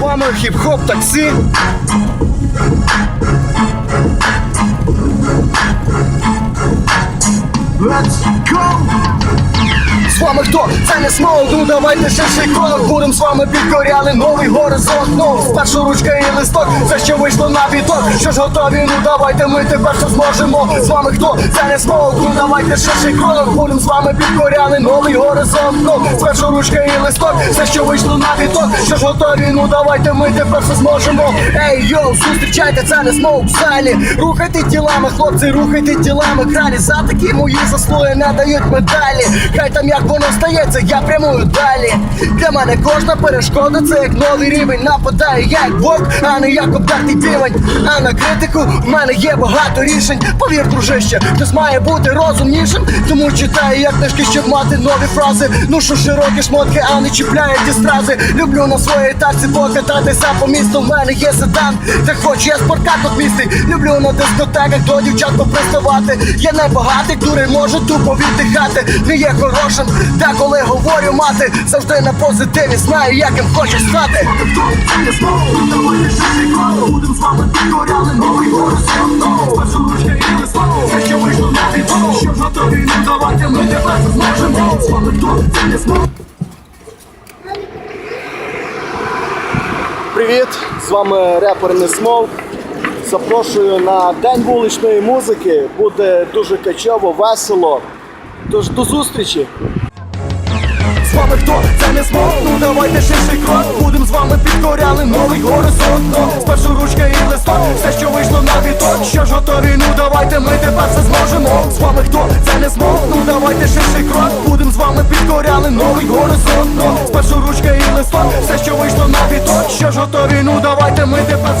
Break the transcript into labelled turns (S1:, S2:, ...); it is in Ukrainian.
S1: вами хіп-хоп таксі. Вами хто? Це не смол, ну давайте ширший крок Будем з вами підкоряли новий горизонт. Ну, спершу ручка і листок, все що вийшло на біток Що ж готові, ну давайте ми тепер що зможемо. З вами хто? Це не смол, ну давайте ширший крок Будем з вами підкоряли новий горизонт. Ну, спершу ручка і листок, все що вийшло на біток Що ж готові, ну давайте ми тепер що зможемо. Ей, йоу, зустрічайте, це не смол в залі. Рухайте тілами, хлопці, рухайте тілами. Кралі За такі мої заслуги не дають медалі. Хай там як воно стається, я прямую далі. Для мене кожна перешкода це як новий рівень. Нападаю як вовк, а не як обдертий півень А на критику в мене є багато рішень. Повір, дружище, хтось має бути розумнішим. Тому читаю я книжки, щоб мати нові фрази. Що широкі шмотки, а не чіпляють ті стрази. Люблю на своїй тачці покататися по місту. В мене є седан, та хоч я спорткар тут містий Люблю на дискотеках до дівчат поприставати. Я не багатий, дурий можу тупо віддихати. Не є хорошим, та коли говорю мати Завжди на позитиві, знаю, яким хочу стати Будем з вами підкоряли новий що ж готові, ну давайте ми це зможемо З вами це не Привіт! З вами репер Несмов. Запрошую на День вуличної музики. Буде дуже качово, весело. Тож до зустрічі! З вами хто? Це не смог, ну давайте ширший крок. Будем з вами підкоряли новий горизонт. Ну, Спершу ручка і листок, все що вийшло на віток. Що ж готові, ну давайте ми тепер все зможемо. З вами хто? Це не смог, ну давайте ширший крок. Будем з вами підкоряли новий горизонт. Ну, Спершу ручка і листок, все що вийшло на віток. Що ж готові, ну давайте ми тепер